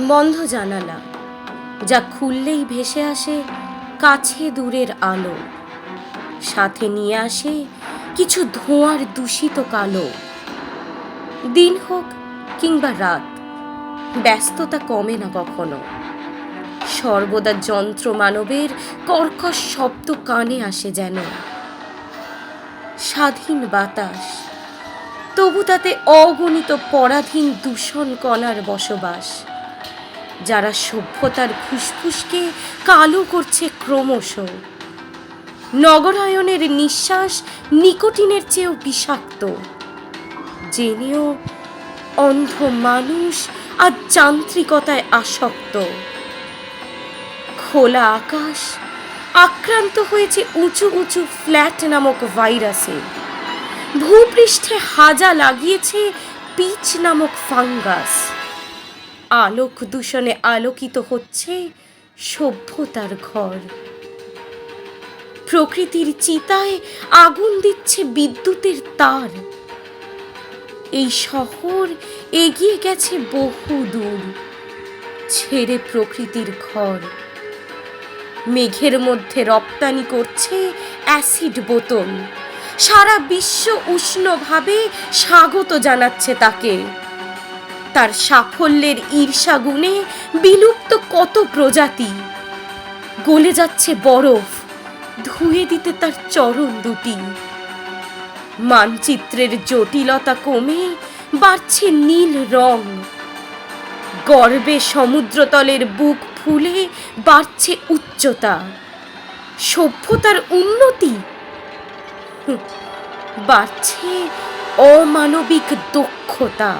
বন্ধ জানালা, যা খুললেই ভেসে আসে কাছে দূরের আলো। সাথে নিয়ে আসে কিছু ধোঁয়ার দূষিত কালো। দিন হোক কিংবা রাত, ব্যস্ততা কমে না কখনো। সর্বদা যন্ত্র মানবের কর্কশ শব্দ কানে আসে যেন। স্বাধীন বাতাস, তবু তাতে অগণিত পরাধীন দূষণ কণার বসবাস। যারা সভ্যতার ফুসফুসকে কালো করছে ক্রমশ। নগরায়নের নিঃশ্বাস নিকোটিনের চেয়েও বিষাক্ত। জেনেও অন্ধ মানুষ আর যান্ত্রিকতায় আসক্ত। খোলা আকাশ আক্রান্ত হয়েছে উঁচু উঁচু ফ্ল্যাট নামক ভাইরাসে। ভূপৃষ্ঠে হাজা লাগিয়েছে পিচ নামক ফাঙ্গাস। আলোক দূষণে আলোকিত হচ্ছে সভ্যতার ঘর। প্রকৃতির চিতায় আগুন দিচ্ছে বিদ্যুতের তার। এই শহর এগিয়ে গেছে বহু দূর, ছেড়ে প্রকৃতির ঘর। মেঘের মধ্যে রপ্তানি করছে অ্যাসিড বোতল। সারা বিশ্ব উষ্ণভাবে স্বাগত জানাচ্ছে তাকে। তার সাফল্যের ঈর্ষা গুণে বিলুপ্ত কত প্রজাতি। গলে যাচ্ছে বরফ, ধুয়ে দিতে তার চরণ দুটি। মানচিত্রের জটিলতা কমে বাড়ছে নীল রং। গর্বে সমুদ্রতলের বুক ফুলে বাড়ছে উচ্চতা। সভ্যতার উন্নতি? বাড়ছে অমানবিক দক্ষতা।